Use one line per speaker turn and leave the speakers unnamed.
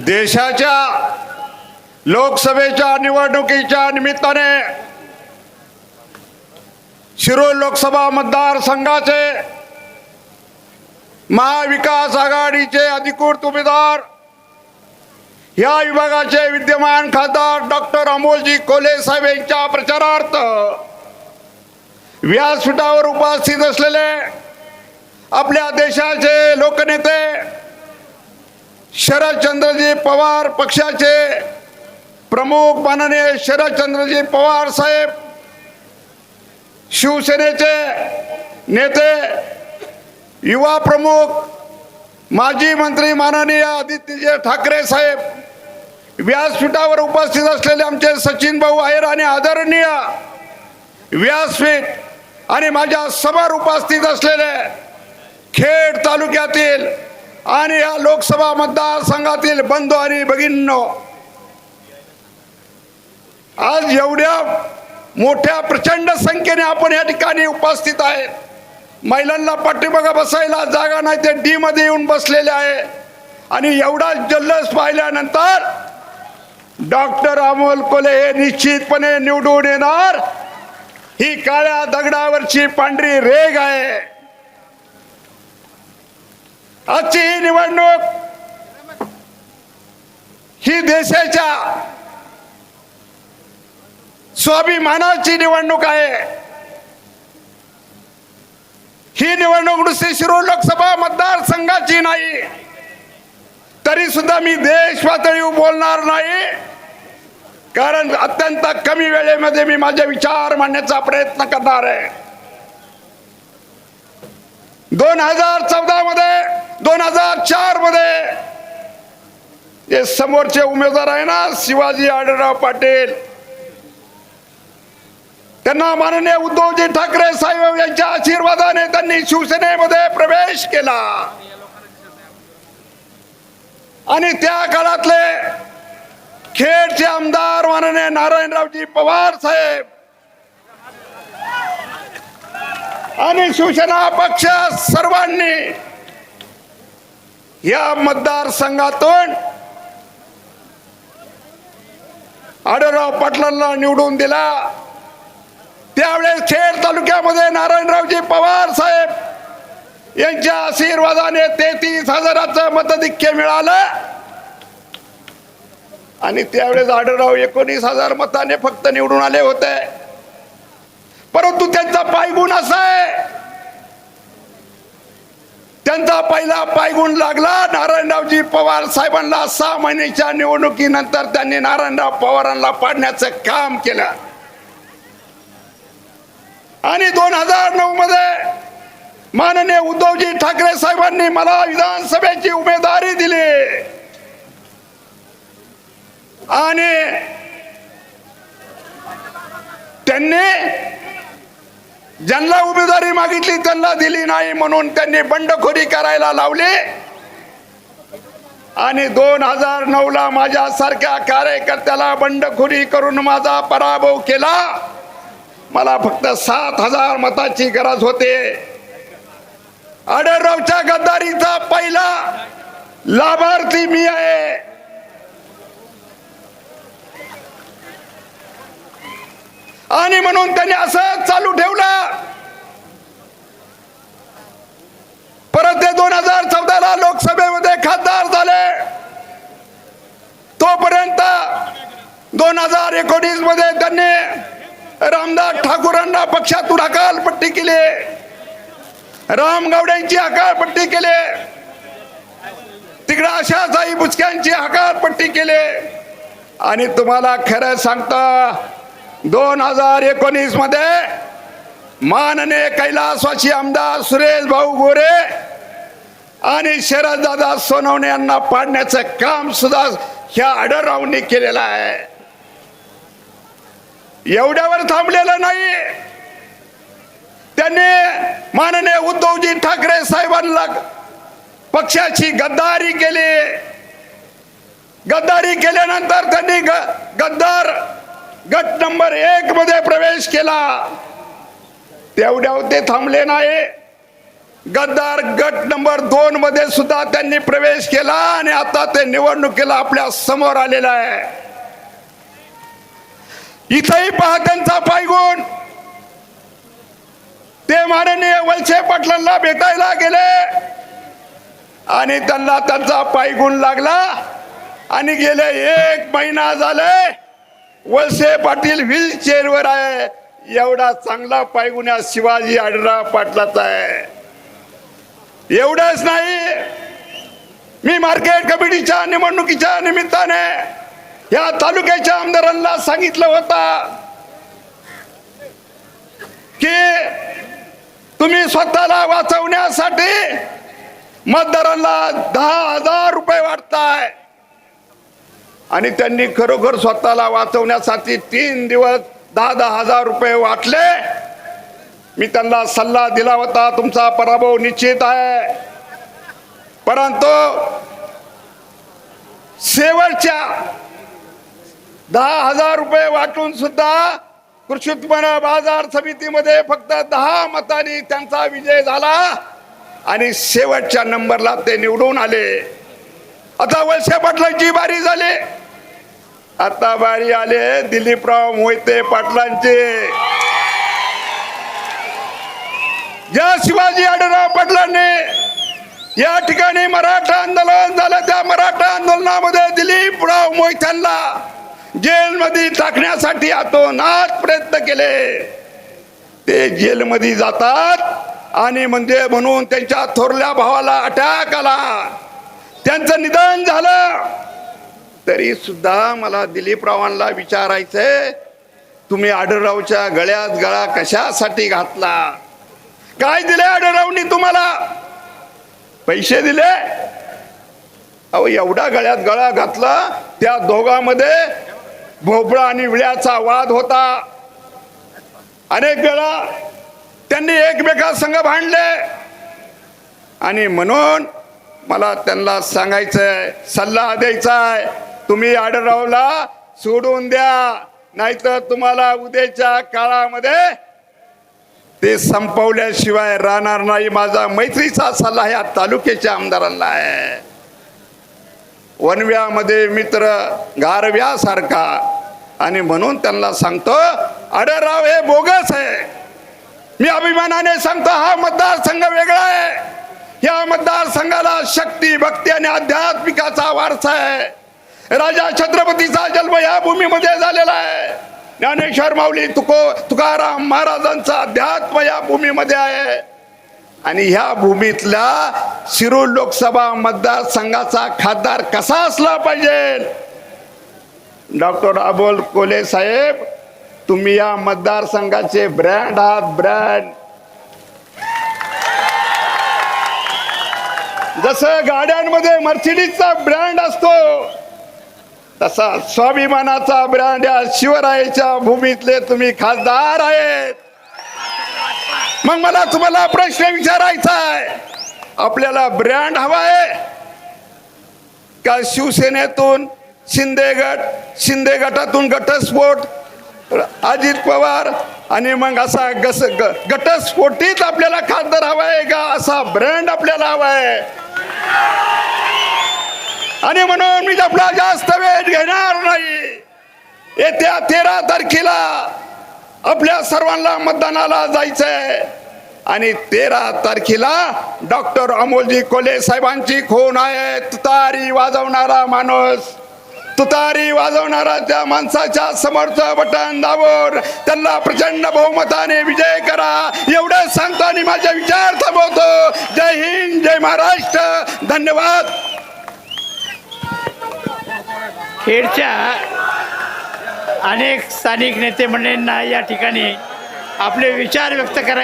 देशाच्या लोकसभेच्या निवडणुकीच्या निमित्ताने शिरोळ लोकसभा मतदारसंघाचे महाविकास आघाडीचे अधिकृत उमेदवार या विभागाचे विद्यमान खासदार डॉक्टर अमोलजी कोले साहेब यांच्या प्रचारार्थ व्यासपीठावर उपस्थित असलेले आपल्या देशाचे लोकनेते शरदचंद्रजी पवार पक्षाचे प्रमुख माननीय शरदचंद्रजी पवार साहेब शिवसेनेचे नेते युवा प्रमुख माजी मंत्री माननीय आदित्यजी ठाकरे साहेब व्यासपीठावर उपस्थित असलेले आमचे सचिन भाऊ आहेर आणि आदरणीय व्यासपीठ आणि माझ्यासमोर उपस्थित असलेले खेड तालुक्यातील आणि या लोकसभा मतदारसंघातील बंधू आणि भगिनींनो आज एवढ्या मोठ्या प्रचंड संख्येने आपण या ठिकाणी उपस्थित आहेत महिलांना पाठीमागा बसायला जागा नाही ते डी मध्ये येऊन बसलेले आहे. आणि एवढा जल्लोष पाहिल्यानंतर डॉक्टर अमोल कोले हे निश्चितपणे निवडून येणार. ही काळ्या दगडावरची पांढरी रेग आहे. आजची ही निवडणूक ही देशाच्या स्वाभिमानाची निवडणूक आहे. ही निवडणूक नुसती शिरूर लोकसभा मतदारसंघाची नाही. तरी सुद्धा मी देश पातळीवर बोलणार नाही. कारण अत्यंत कमी वेळेमध्ये मी माझे विचार मांडण्याचा प्रयत्न करणार आहे. दोन हजार चौदा मध्ये दोन हजार चारमध्ये जे समोरचे उमेदवार आहे ना शिवाजी आढळराव पाटील. त्यांना माननीय उद्धवजी ठाकरे साहेब यांच्या आशीर्वादाने त्यांनी शिवसेनेमध्ये प्रवेश केला. आणि त्या काळातले खेडचे आमदार माननीय नारायणरावजी पवार साहेब आणि शिवसेना पक्ष सर्वांनी या मतदारसंघातून आढळराव पाटलांना निवडून दिला. त्यावेळेस खेड तालुक्यामध्ये नारायणरावजी पवार साहेब यांच्या आशीर्वादाने तेहतीस हजाराचं मतधिक्य मिळालं. आणि त्यावेळेस आढळराव एकोणीस हजार मताने फक्त निवडून आले होते. परंतु त्यांचा पायगुण असा आहे. त्यांचा पहिला पायगुण लागला नारायणरावजी पवार साहेबांना सहा महिन्याच्या निवडणुकीनंतर त्यांनी नारायणराव पवारांना पाडण्याचं काम केलं. आणि दोन हजार नऊ मध्ये माननीय उद्धवजी ठाकरे साहेबांनी मला विधानसभेची उमेदवारी दिली. आणि त्यांनी ज्यांना उमेदवारी मागितली त्यांना दिली नाही म्हणून त्यांनी बंडखोरी करायला लावली. आणि दोन हजार नऊ ला माझ्या सारख्या कार्यकर्त्याला बंडखोरी करून माझा पराभव केला. मला फक्त सात हजार मताची गरज होते. आढळरावच्या गद्दारीचा पहिला लाभार्थी मी आहे. आणि म्हणून त्यांनी असं चालू ठेवलं. परत ते दोन हजार चौदाला लोकसभेमध्ये खासदार झाले. तोपर्यंत दोन हजार एकोणीसमध्ये त्यांनी रामदास ठाकूरांना पक्षातून हकालपट्टी केली. राम गावड्यांची हकालपट्टी केली. तिकडे आशासाई बुचक्यांची हकालपट्टी केली. आणि तुम्हाला खरं सांगता दोन हजार एकोणीसमध्ये माननीय कैलासवासी आमदार सुरेश भाऊ गोरे आणि शरददादा सोनवणे यांना पाडण्याचं काम सुद्धा ह्या आडरावनी केलेलं आहे. एवढ्यावर थांबलेलं नाही. त्यांनी माननीय उद्धवजी ठाकरे साहेबांना पक्षाची गद्दारी केली. गद्दारी केल्यानंतर त्यांनी ग- गद्दार गट नंबर एक मध्ये प्रवेश केला. तेवढ्या ते थांबले नाही. गद्दार गट नंबर दोन मध्ये सुद्धा त्यांनी प्रवेश केला आणि आता ते निवडणुकीला आपल्यासमोर आलेला आहे. इथंही पहा त्यांचा पायगुण. ते माननीय वलसे पाटलांना भेटायला गेले. आणि त्यांना त्यांचा पायगुण लागला. आणि गेले एक महिना झाले. वळसे पाटील व्हील चेअरवर आहे. एवढा चांगला पायगुण्या शिवाजी आढळराव पाटलाचा आहे. एवढंच नाही. मी मार्केट कमिटीच्या निवडणुकीच्या निमित्ताने या तालुक्याच्या आमदारांना सांगितलं होता की तुम्ही स्वतःला वाचवण्यासाठी मतदारांना दहा हजार रुपये वाटताय. आणि त्यांनी खरोखर स्वतःला वाचवण्यासाठी तीन दिवस दहा दहा हजार रुपये वाटले. मी त्यांना सल्ला दिला होता तुमचा पराभव निश्चित आहे. परंतु शेवटच्या दहा हजार रुपये वाटून सुद्धा कृषी उत्पन्न बाजार समितीमध्ये फक्त दहा मतांनी त्यांचा विजय झाला आणि शेवटच्या नंबरला ते निवडून आले. आता वळसे पाटलांची बारी झाली. आता बारी आले दिलीपराव मोहिते पाटलांचे. ज्या शिवाजी आढळराव पाटलांनी. या ठिकाणी मराठा आंदोलन झालं त्या मराठा आंदोलनामध्ये दिलीपराव मोहित्यांना जेलमध्ये टाकण्यासाठी आतोनात प्रयत्न केले. ते जेलमध्ये जातात आणि म्हणजे म्हणून त्यांच्या थोरल्या भावाला अटॅक आला. त्यांचं निधन झालं. तरी सुद्धा मला दिलीपरावांना विचारायचंय तुम्ही आढळरावच्या गळ्यात गळा कशासाठी घातला? काय दिले आढळरावनी तुम्हाला? पैसे दिले? अहो एवढा गळ्यात गळा घातला त्या दोघांमध्ये भोपळा आणि विळ्याचा वाद होता. अनेक वेळा त्यांनी एकमेकांसंग भांडले. आणि म्हणून मला त्यांना सांगायचंय सल्ला द्यायचा आहे तुम्ही आडरावला सोडून द्या. नाहीतर तुम्हाला उद्याच्या काळामध्ये ते संपवल्याशिवाय राहणार नाही. माझा मैत्रीचा सल्ला या तालुक्याच्या आमदारांना आहे. वनव्यामध्ये मित्र गारव्यासारखा आणि म्हणून त्यांना सांगतो अडराव हे बोगस आहे. मी अभिमानाने सांगतो हा मतदारसंघ वेगळा आहे. या मतदारसंघाला शक्ती भक्ती आणि आध्यात्मिकाचा वारसा आहे. राजा छत्रपतीचा जन्म या भूमीमध्ये झालेला आहे. ज्ञानेश्वर माऊली तुको तुकाराम महाराजांचा अध्यात्म या भूमीमध्ये आहे. आणि ह्या भूमीतल्या शिरूर लोकसभा मतदारसंघाचा खासदार कसा असला पाहिजे? डॉक्टर अबोल कोले साहेब तुम्ही या मतदारसंघाचे ब्रँड आहात ब्रँड. जसं गाड्यांमध्ये मर्सिडीजचा ब्रँड असतो तसा स्वाभिमानाचा ब्रँड या शिवरायाच्या भूमीतले तुम्ही खासदार आहेत. मग मला तुम्हाला प्रश्न विचारायचा आहे. आपल्याला ब्रँड हवा आहे? का शिवसेनेतून शिंदे गट शिंदे गटातून घटस्फोट अजित पवार आणि मग असा गस गटस्फोटीत आपल्याला खासदार हवा आहे का? असा ब्रँड आपल्याला हवा आहे. आणि म्हणून मी आपला जास्त वेळ घेणार नाही. येत्या तेरा तारखेला आपल्या सर्वांना मतदानाला जायचंय. आणि तेरा तारखेला डॉक्टर अमोलजी कोले साहेबांची खून आहे. तुतारी वाजवणारा माणूस तुतारी वाजवणारा त्या माणसाच्या समोरचं बटन दाबून त्यांना प्रचंड बहुमताने विजय करा. एवढं सांगतो आणि माझे विचार थांबवतो. जय हिंद जय महाराष्ट्र. धन्यवाद.
खेडच्या अनेक स्थानिक नेते मंडळींना या ठिकाणी आपले विचार व्यक्त करायचे.